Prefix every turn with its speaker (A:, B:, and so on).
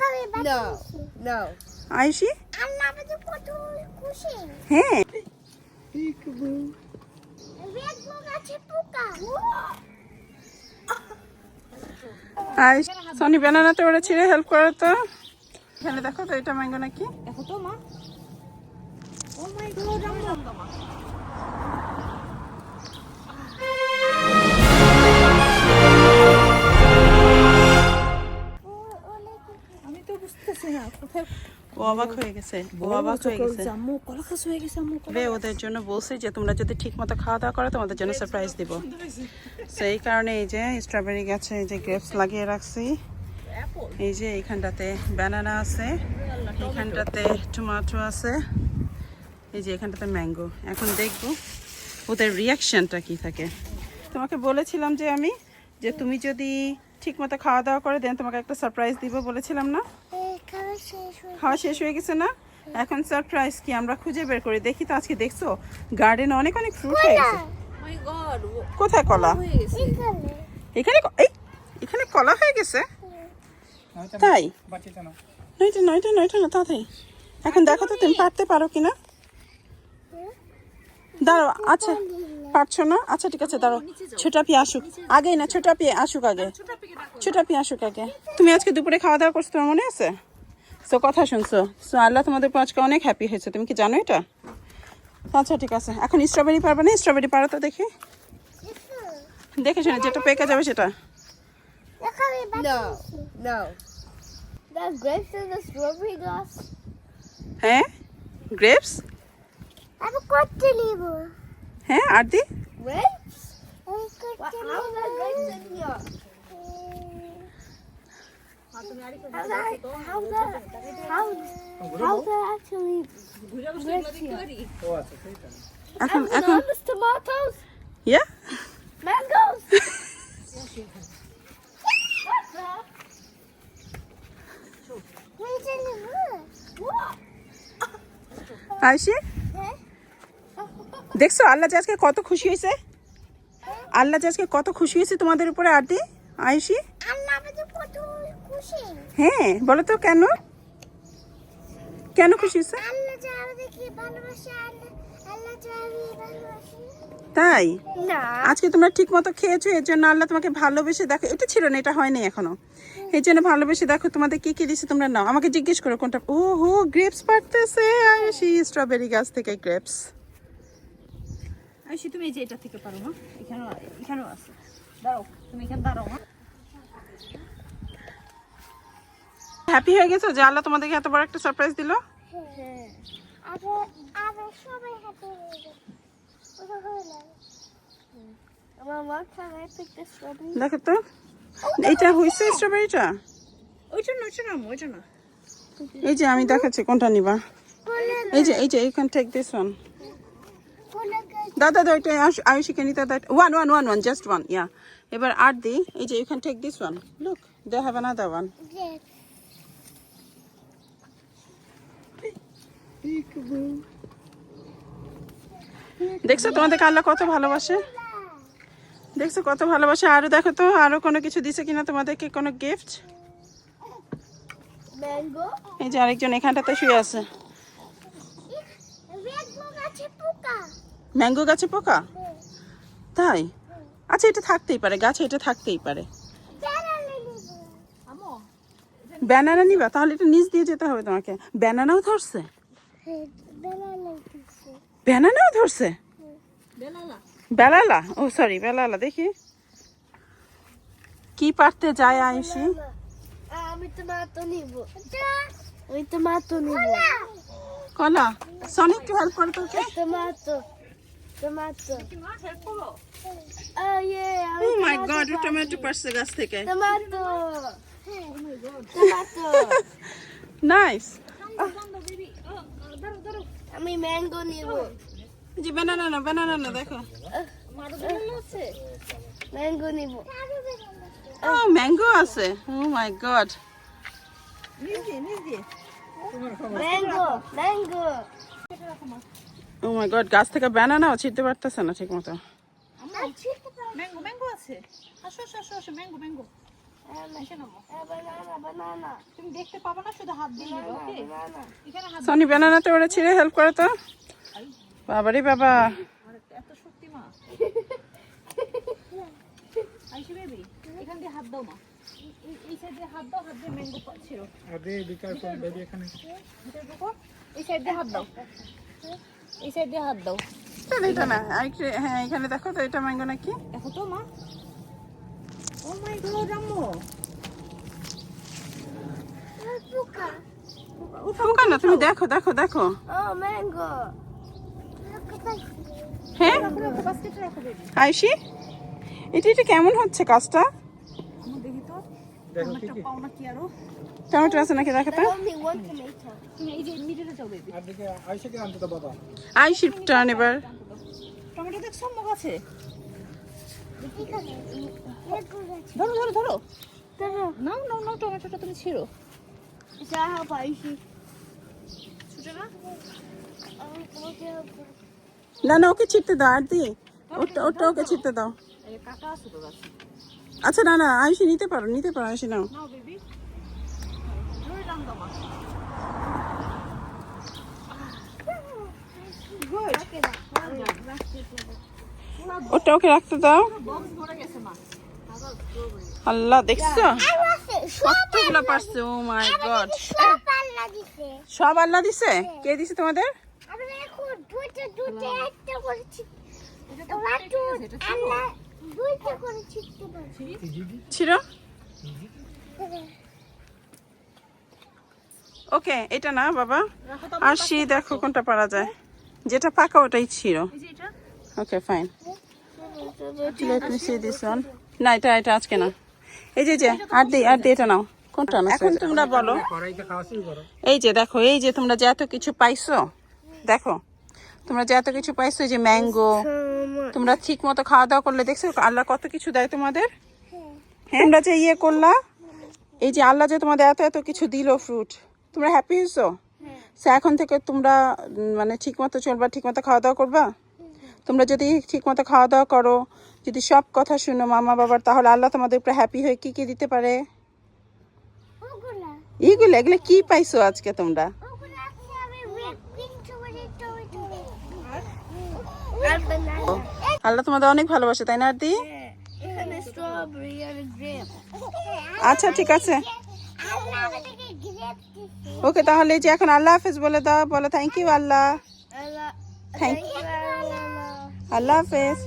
A: No, no.
B: Ayushi?
C: আল্লাহ আমাদের কত খুশি।
B: হ্যাঁ।
C: রেড আছে পোকা।
B: আয়ুষ সনি ব্যানানাটা ওরা ছিঁড়ে হেল্প করো তো এখানে দেখো তো এটা ম্যাঙ্গো নাকি?
A: দেখো তো মা। ও মাই গড বুঝতেছি না কোথায়
B: ও অবাক হয়ে গেছে ও অবাক হয়ে গেছে।
A: আম্মু কলা খাস হয়ে গেছে আম্মু
B: বে ওদের জন্য বলছি যে তোমরা যদি ঠিক মতো খাওয়া দাওয়া করো তোমাদের জন্য সারপ্রাইজ দিব। সেই কারণে এই যে স্ট্রবেরি গাছে এই যে গ্রেপস লাগিয়ে রাখছি। এই যে এইখানটাতে ব্যানানা আছে এইখানটাতে টমেটো আছে এই যে এখানটাতে ম্যাঙ্গো এখন দেখব ওদের রিয়াকশনটা কি থাকে। তোমাকে বলেছিলাম যে আমি যে তুমি যদি ঠিক মতো খাওয়া দাওয়া করে দেন তোমাকে একটা সারপ্রাইজ দিব বলেছিলাম না
C: এই খাবার শেষ হয়ে
B: খাওয়া শেষ হয়ে গেছে না? এখন সারপ্রাইজ কি আমরা খুঁজে বের করি? দেখি তো আজকে দেখছ? গার্ডেন অনেক অনেক ফ্রুট হয়ে গেছে কোথায় কলা?
C: এখানে
B: এই এখানে কলা হয়ে গেছে? তাই? নয়টা নয়টা নয়টা না তাড়াতাড়ি। এখন দেখো তো তুমি পারতে পারো কিনা দাঁড়াও আচ্ছা পারছ না? আচ্ছা ঠিক আছে দাঁড়াও। ছোটাপি আসুক। আগেই না ছোটাপি আসুক আগে। ছোটাপি আসুক আগে। তুমি আজকে দুপুরে খাওয়া দাওয়া করছ তোমার মনে আছে? সো কথা শুনছো। সো আল্লাহ তোমাদের আজকে অনেক হ্যাপি হয়েছে। তুমি কি জানো এটা? আচ্ছা ঠিক আছে। এখন স্ট্রবেরি পারবে না? স্ট্রবেরি পারো তো দেখি। দেখে শুনে যেটা পেকে যাবে সেটা।
A: The.
B: হ্যাঁ? গ্রেপস হ্যাঁ আর দি?
A: Grapes?
C: করতে
A: how is that grapes in here?
C: How's that? How's that? How? How's that actually?
B: এখন
A: And
B: এখন
A: this tomatoes,
B: ইয়া
A: mangoes.
B: আয়সি দেখছ আল্লাহ আজকে কত খুশি হয়েছে আল্লাহ আজকে কত খুশি হয়েছে তোমাদের উপরে আরতি আয়ুষি হ্যাঁ বলো তো কেন? কেন খুশি হয়েছে? তাই?
C: না।
B: আজকে তোমরা ঠিক মতো খেয়েছো এর জন্য আল্লাহ তোমাকে ভালোবেসে দেখো। এটা ছিল না এটা হয়নি এখনও। এই জন্য ভালোবেসে দেখো তোমাদের কি কি দিচ্ছে তোমরা নাও। আমাকে জিজ্ঞেস করো কোনটা। ও হো গ্রেপস পারতেছে। আয়ুষি স্ট্রবেরি গাছ থেকে গ্রেপস
A: আইসি তুমি এই যে এটা থেকে পারো না। এখানেও এখানেও আছে। দাঁড়াও তুমি এখানে দাঁড়াও
B: হ্যাপি হয়ে গেছো যে আল্লাহ তোমাদেরকে এত বড় একটা সারপ্রাইজ দিল?
C: হ্যাঁ হয়ে।
A: স্ট্রবেরি
B: দেখো তো এইটা হয়েছে স্ট্রবেরিটা এই যে আমি দেখাচ্ছি কোনটা নিবা? এই যে এই যে you can take this one দাদা দাদা ওইটা আয়ুষ- আয়ুষীকে নিতে দাদা one one one one just one yeah এবার আর দি এই যে you can take this one look they have another one দেখছ তোমাদেরকে আল্লাহ কত ভালোবাসে? দেখছ কত ভালোবাসে। আরও দেখো তো আরও কোনো কিছু দিছে কিনা তোমাদেরকে কোনো গিফট এই যে আরেকজন এখানটাতে শুয়ে আছে। ম্যাঙ্গো গাছে পোকা। তাই? আচ্ছা এটা থাকতেই পারে গাছে এটা থাকতেই পারে।
C: বেড়ালে নিব।
A: আমো
B: ব্যানানা নিবা? তাহলে এটা নিচ দিয়ে যেতে হবে তোমাকে। ব্যানানাও ধরছে? ব্যানানাও ধরছে।
A: বেলালা?
B: বেলালা? ও সরি বেলালা দেখি। কি পারতে যায় আয়ুষি?
A: আমি তো টমেটো নিব। আমি টমেটো নিব।
B: কলা! সনি একটু হেল্প করো তোকে।
A: টমেটো টমেটো ও ইয়ে
B: ও মাই গড টমেটো পারছে গাছ থেকে।
A: টমেটো টমেটো
B: নাইস
A: আমি ম্যাঙ্গো নিব।
B: জি ব্যানানা না ব্যানানা না দেখো।
A: ম্যাঙ্গো নিব।
B: ও ম্যাঙ্গো আছে। ও my god
A: mango mango
B: oh my god গাছ থেকে ব্যানানাও ছিঁড়তে পারতেছে না ঠিক মতো
A: ম্যাঙ্গো ম্যাঙ্গো আছে। আসো আসো আসো আসো ম্যাঙ্গো ম্যাঙ্গো তুমি দেখতে পাবে না শুধু হাত দিয়ে.
B: সনি ব্যানানাতে ওরা ছিঁড়ে হেল্প করে তো। বাবারে বাবা।
A: এত শক্তি মা আইসি বেবি এখান। দিয়ে হাত দাও মা এই- সাইড হাত দাও হাত দিয়ে ম্যাঙ্গো ছিল
D: আরে বিকার কোন বেবি এখানে
A: দেখো এই সাইড দিয়ে হাত দাও এই সাইড দিয়ে হাত দাও
B: এটা না হ্যাঁ এখানে দেখো তো এটা ম্যাঙ্গো নাকি?
A: দেখো তো মা। ও মাই গড আম্মু
C: Puka.
B: পোকা না তুমি দেখো দেখো দেখো
C: Oh, at that.
B: হ্যাঁ আয়ুষি এটা এটা কেমন হচ্ছে কাজটা? টমেটো আছে নাকি? দেখো তো। আয়ুষির টার্ন এবার।
A: টমেটো দেখছ মুখ আছে? ধরো ধরো ধরো।
C: ধরো।
A: নাও নাও নাও টমেটোটা তুমি ছিড়ো।
C: যা আইসি
A: না।
B: না না ওকে ছিটতে দাও আর দি ওটা ওটা ওকে ছিটতে দাও। আচ্ছা না না আয়ুষি নিতে পারো নিতে পারো আয়ুষি নাও।
A: মা গুড।
B: ওটা ওকে রাখতে দাও। আল্লাহ, দেখছ? কতগুলো পারছে? ও মাই গড
C: সব
B: আল্লাহ দিছে? কে দিছে তোমাদের?
A: ছিল।
B: ওকে, এটা না, বাবা? আর সি দেখো কোনটা পারা যায়। যেটা পাকা, ওটাই ছিল। Okay fine let me see this one না এটা এটা আজকে না। এই যে যে আর দি আর দি এটা নাও। কোনটা না এখন তোমরা বলো। এই যে দেখো এই যে তোমরা যে এত কিছু পাইছো দেখো তোমরা যে এত কিছু পাইছো এই যে ম্যাঙ্গো তোমরা ঠিক মতো খাওয়া দাওয়া করলে দেখছ আল্লাহ কত কিছু দেয় তোমাদের? হ্যাঁ। তোমরা যে ইয়ে করলা এই যে আল্লাহ যে তোমাদের এত এত কিছু দিলো ফ্রুট তোমরা হ্যাপি হয়েছো? সে এখন থেকে তোমরা মানে ঠিক মতো চলবা ঠিক মতো খাওয়া দাওয়া করবা? তোমরা যদি ঠিক মতো খাওয়া দাওয়া করো যদি সব কথা শুনো মামা বাবার তাহলে আল্লাহ তোমাদের উপরে হ্যাপি হয়ে কি কি দিতে পারে?
C: ওগুলা।
B: এইগুলো এগুলো কি পাইছো আজকে তোমরা? আল্লাহ তোমাদের অনেক ভালোবাসে তাই না আর দি
C: এখানে স্ট্রবেরি আর গ্রেপ
B: আচ্ছা ঠিক আছে। ওকে তাহলে যে এখন আল্লাহ হাফেজ বলে দাও বলো thank you Allah.
C: Allah thank you Allah
B: Allah হাফেজ